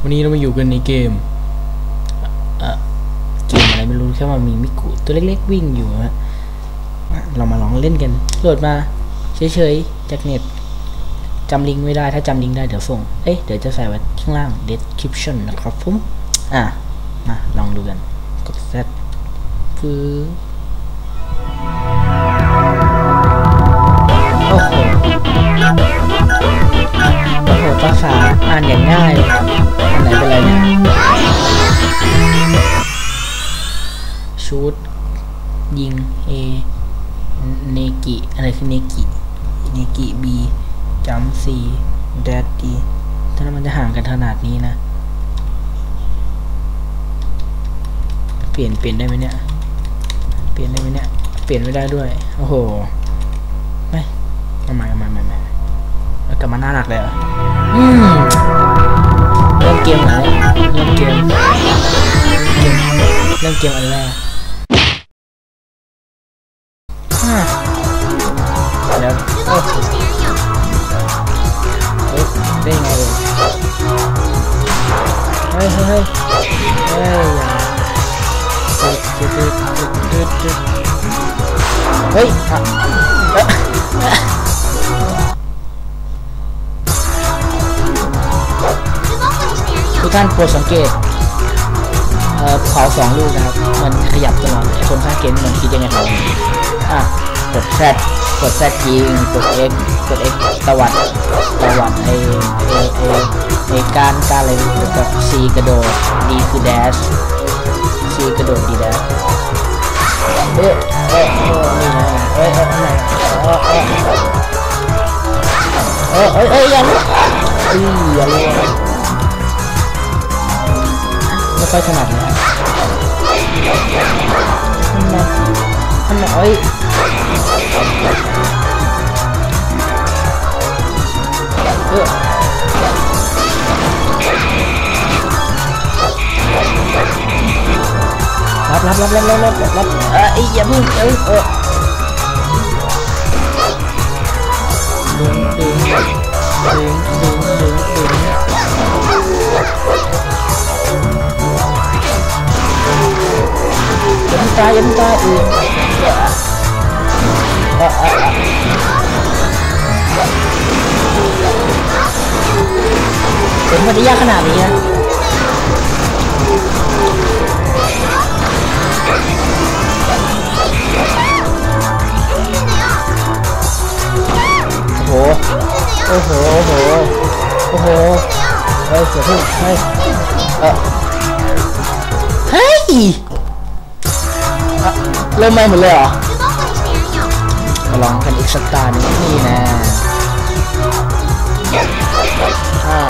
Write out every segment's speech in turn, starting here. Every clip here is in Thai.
วันนี้เรามาอยู่กันในเกมเกมอะไรไม่รู้แค่ว่ามีมิกุตัวเล็กๆวิ่งอยู่ฮะเรามาลองเล่นกัน โหลดมาเฉยๆจากเน็ตจำลิงก์ไม่ได้ถ้าจำลิงก์ได้เดี๋ยวส่ง เอ๊ะเดี๋ยวจะใส่ไว้ข้างล่าง description นะครับผม อะ มาลองดูกัน กด Z ฟื้อ เปลี่ยนเปลี่ยนได้ไหมเนี่ย เปลี่ยนได้ไหมเนี่ย เปลี่ยนไม่ได้ด้วย โอ้โห ไม่เอาใหม่เอาใหม่เอาใหม่เอาใหม่แล้วกลับมาหน้าหนักเลยเหรออืมเริ่มเกมไหนเริ่มเกม เริ่มเกมอันแรกอ่าแล้วโอ้เฮ้ยได้งไงเอ่ยเฮ้ยเฮ้ย เฮ้ยอะเอ๊ะทุกท่านโปรดสังเกตเอ่อเผาสองลูกนะครับ มันขยับตลอดไอ้คนข้างเกมมันคิดยังไงครับอะกด Z กด Z ยิงกด X กกด X ตวัดตวัดไอไอไอไอการการอะไรแล้วก็ C กระโดด D คือ dash C กระโดด D dash เอ๊ะเอ๊ะเอ๊ะนี่นะเอ๊ะเอ๊ะอะไรเอ๊ะเอ๊ะเอ๊ะเอ๊ะเอ๊ะอย่าลุกอีอย่าลุกไม่ค่อยถนัดเลยทำไมทำไมเอ้ยเออ รับรับรับรับรับรับรับเออไอ้อย่าเพิ่งเออเออดึงดึงดึ โอ้โห โอ้โห โอ้โหโอ้เฮ้ยอย่าเพิ่งเฮ้ยเออเฮ้ยอะเริ่มใหม่หมดเลยเหรอมาลองกันอีกสักตาหนึงนี่นะอ่า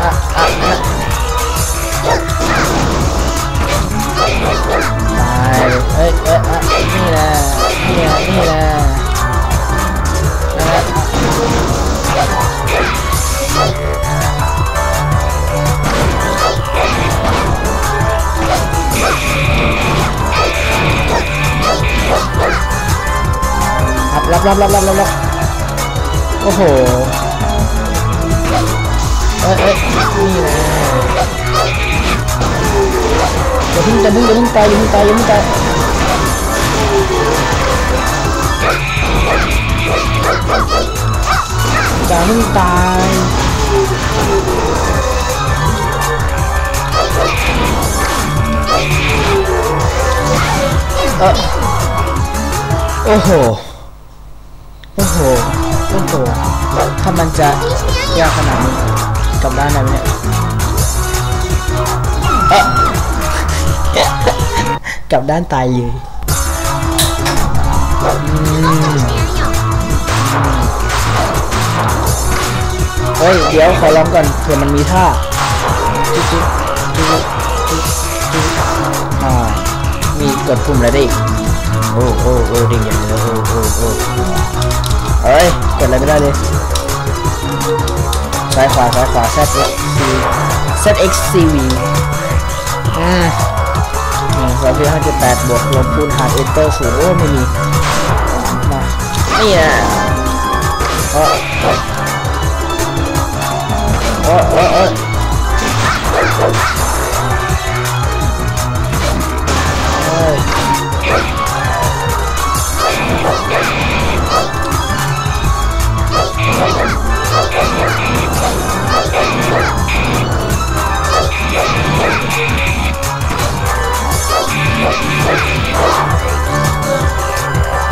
อะอะอะตายเอ้ยเอ้ยอะนี่นะนี่นะนี่นะ รับรับรับรับรับรับโอ้โห เอ้ยเอ้ยนี่นะอย่าเพิ่งอย่าเพิ่งอย่าเพิ่งตายอย่าเพิ่งตายอย่าเพิ่งตาย เพิ่งตายเออโอ้โห โอ้โห โอ้โห ถ้ามันจะยากขนาดนี้กลับด้านไหนเนี่ยเอ๊ะกลับด้านตายเลย เฮ้ย เดี๋ยวขอลองก่อนเผื่อมันมีท่าจิ๊บจิ๊บจิ๊บจิ๊บจิ๊บอ่า มีกดปุ่มอะไรได้อีก โอ้โอ้โอ้ดิ่งอย่างนี้เลยโอ้โอ้โอ้เฮ้ย กดอะไรไม่ได้เลย ซ้ายขวาซ้ายขวา Z X C Z X C V อืมหนึ่งสองสี่ห้าเจ็ดแปดบวกลบคูณหารเอนเตอร์ศูนย์โอ้ไม่มี มา นี่นะ โอ้โอ้โอ้โอ้ย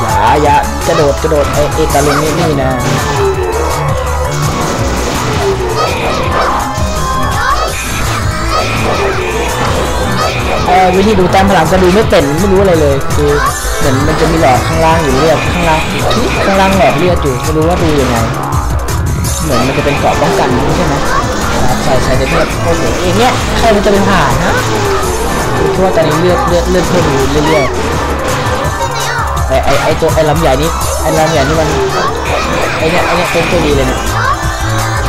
อย่าอย่ากระโดดกระโดดไอเอกาลุงนี่นี่นะ เออวิธีดูแต้มพลังก็ดูไม่เป็นไม่รู้อะไรเลย คือเหมือนมันจะมีหลอดข้างล่างอยู่เรียบข้างล่างข้างล่างหลอดเลือดอยู่ไม่รู้ว่าดูยังไงเหมือนมันจะเป็นเกราะป้องกันใช่ไหมครับใส่ใส่ในเลือดโอ้โหอย่างเงี้ยใครมันจะไปผ่านนะคือทั่วตอนนี้เลือดเลือดเลือดเพิ่มอยู่เรื่อยๆไอไอไอตัวไอลำใหญ่นี่ไอลำใหญ่นี่มันไอเนี้ยไอเนี้ยเป็นตัวดีเลยเนี่ย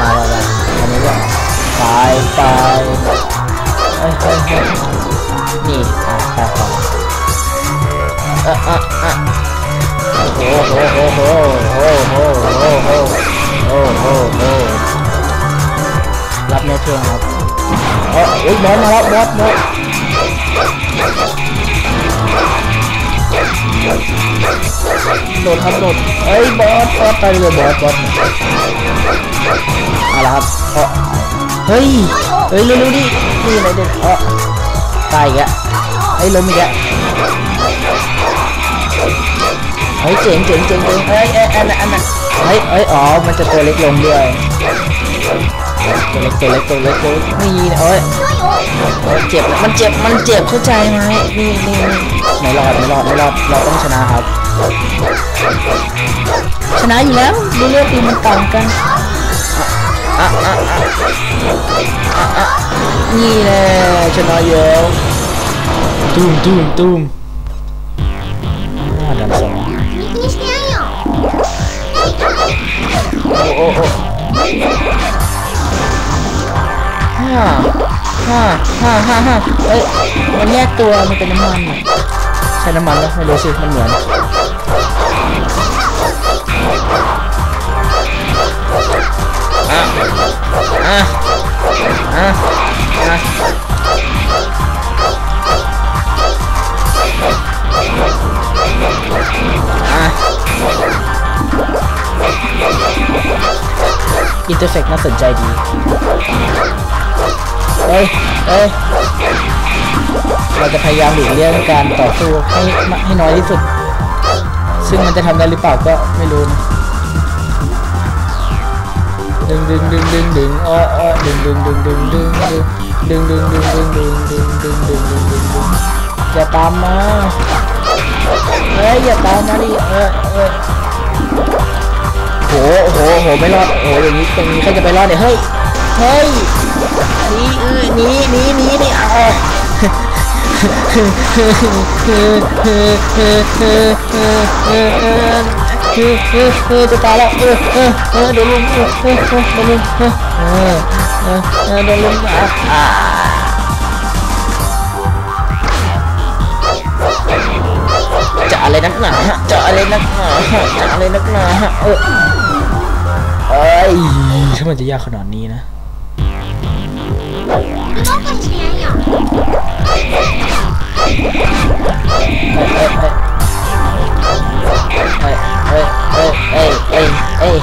มาแล้วมาอันนี้ก็ตายตายเอ้ยเฮ้ยเฮ้ย นี่อะไปต่อเออเออเออโอ้โหโอ้โหโอ้โหโอ้โหโอ้โหโอ้โหรับเนื้อเครื่องครับเออเฮ้ยบอสมาแล้วบอสบอสโดดครับโดดเอ้ยบอสบอสตายเลยบอสบอสเอาละครับเออเฮ้ยเฮ้ยเร็วๆดินี่อะไรเด็ดเออ ตายอีกแล้วไอ้ยล้มอีกแล้วเฮ้ยเจ๋งเจ๋งเจ๋งเจ๋งเอ้ยเอ้ยอันนั้นอันนั้นเฮ้ยเอ้ยอ๋อ มันจะตัวเล็กลงด้วยตัวเล็กตัวเล็กตัวเล็กตัวเล็กนี่นะเอ้ยเอ้ยเจ็บนะมันเจ็บมันเจ็บเข้าใจไหมนี่นี่นี่ไม่รอดไม่รอดไม่รอดเราต้องชนะครับ ชนะอยู่แล้วดูเลือดตีมันต่างกันอะอะอะอะอะ นี่แน่ชนะเยอะตุ้มตุ้มตุ้มดันสองโอ้โอ้โอ้ห้าห้าห้าห้าห้าเอ้ยมันแยกตัวมันเป็นน้ำมันใช้น้ำมันแล้วไม่รู้สิมันเหมือนอะอะอะ อะอินเตอร์เฟกน่าสนใจดีเฮ้ยเฮ้ย เราจะพยายามหลีกเลี่ยงการต่อสู้ให้ให้น้อยที่สุด ซึ่งมันจะทำได้หรือเปล่าก็ไม่รู้นะดึงดึงดึงดึงดึงอ้ออ้อดึงดึงดึงดึงดึงดึง ดึงดึงดึงดึงดึงดึงดึงดึงดึงดึงดึงอย่าตามมาเฮ้ยอย่าตามมาดิเออเออโหโหโหไม่รอดโหอย่างนี้ตรงนี้ใครจะไปรอดเนี่ยเฮ้ยเฮ้ยหนีเออหนีหนีหนีหนีเเออเออเออจะตายแล้วเออเออเออโดนลุมเออเออโดนลุมเออเออโดนลุมอ่าจะอะไรนักหนาฮะจะอะไรนักหนาฮะจะอะไรนักหนาฮะเออเอ้ยถ้ามจะยากขนาดนี้นะเ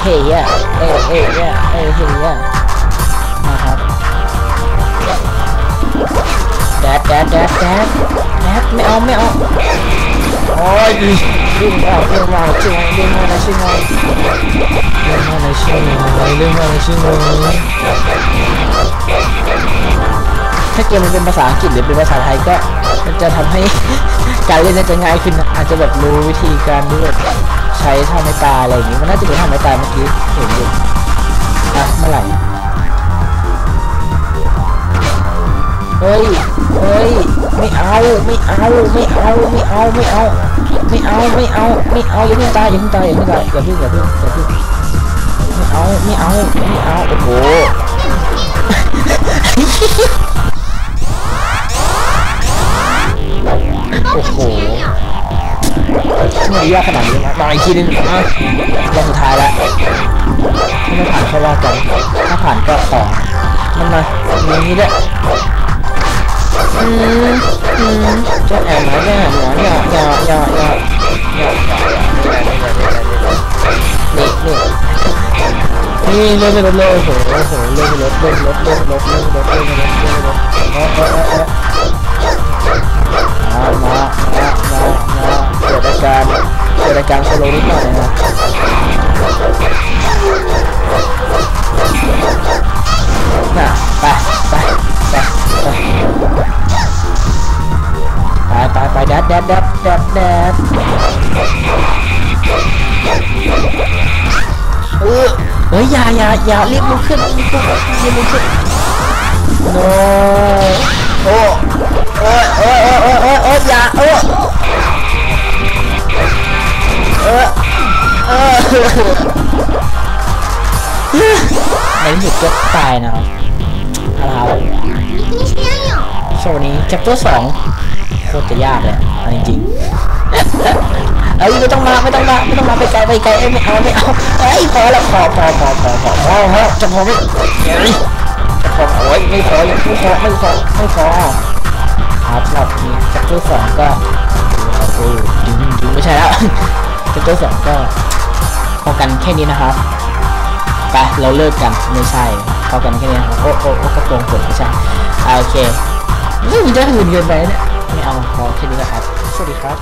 เอ้ยเอเฮ้ยย่าเอ้ยเอ้ยย่าเอ้ยเฮ้ยย่ามาครับแดดแดดแดดแดดแดดไม่เอาไม่เอาโอ้ยดึงดึงเอาดึงมาช่วยดึงมาช่วยดึงมาช่วยดึงมาช่วยถ้าเกมมันเป็นภาษาอังกฤษหรือเป็นภาษาไทยก็มันจะทำให้การเล่นน่าจะง่ายขึ้นอาจจะแบบรู้วิธีการที่แบบ ใช้ท่าไม้ตายอะไรอย่างงี้มันน่าจะเป็นท่าไม้ตายเมื่อกี้เห็นอยู่อะเมื่อไหร่เฮ้ยเฮ้ยไม่เอาไม่เอาไม่เอาไม่เอาไม่เอาไม่เอาไม่เอาไม่เอาอย่าเพิ่งตายอย่าเพิ่งตายอย่าเพิ่งตายอย่าเพิ่งอย่าเพิ่งอย่าเพิ่งไม่เอาไม่เอาไม่เอาโอ้โหโอ้โห 先有。ไมยากขนาดนี้นะมาอีกทีนึงอะรอบสุดท้ายแล้วถ้าไม่ผ่านก็ว่ากันถ้าผ่านก็ต่อมันมาอย่างนี้ด้วยอืมอืมจะแอบมาเนี่ยหนอนเนี่ยอย่าอย่าอย่าอย่าอย่านี่นี่นี่เลื่อนไปรถเลยโอ้โหโอ้โหเลื่อนไปรถเลื่อนรถเลื่อนรถเลื่อนรถเลื่อนรถเลื่อนรถเออเออเออเออมามามามามาเกิดอาการเกิดอาการสโลว์นิดหน่อยนะน่ะไปไปไปไปไปไปไปแดดแดดแดดแดดแดดเออเฮ้ยอย่าอย่าอย่ารีบลุกขึ้นรีบลุกรีบลุกขึ้น no โอ้โอ้ยโอ้ยโอ้ ในที่สุดก็ตายนะครับนะครับโชว์นี้แคปตัวสองโคตรจะยากเลยจริงเอ้ยไม่ต้องมาไม่ต้องมาไม่ต้องมาไปไกลไปไกลไม่เอาไม่เอาเอ้ยพอแล้วพอพอพอพอพอพอพอจะพอไหม่เฮ้ยจะพอโอ้ไม่พอไม่พอไม่พอไม่พอครับรอบนี้จักตัวสองก็ดูดูไม่ใช่แล้วจักตัวสองก็ พอกันแค่นี้นะครับไปเราเลิกกันไม่ใช่พอกันแค่นี้นะครับโอ้โอ้โอ้กระโปรงฝนไม่ใช่โอเคนี่มันจะหื่นเกินไปเนี่ยไม่เอาพอแค่นี้นะครับ สวัสดีครับ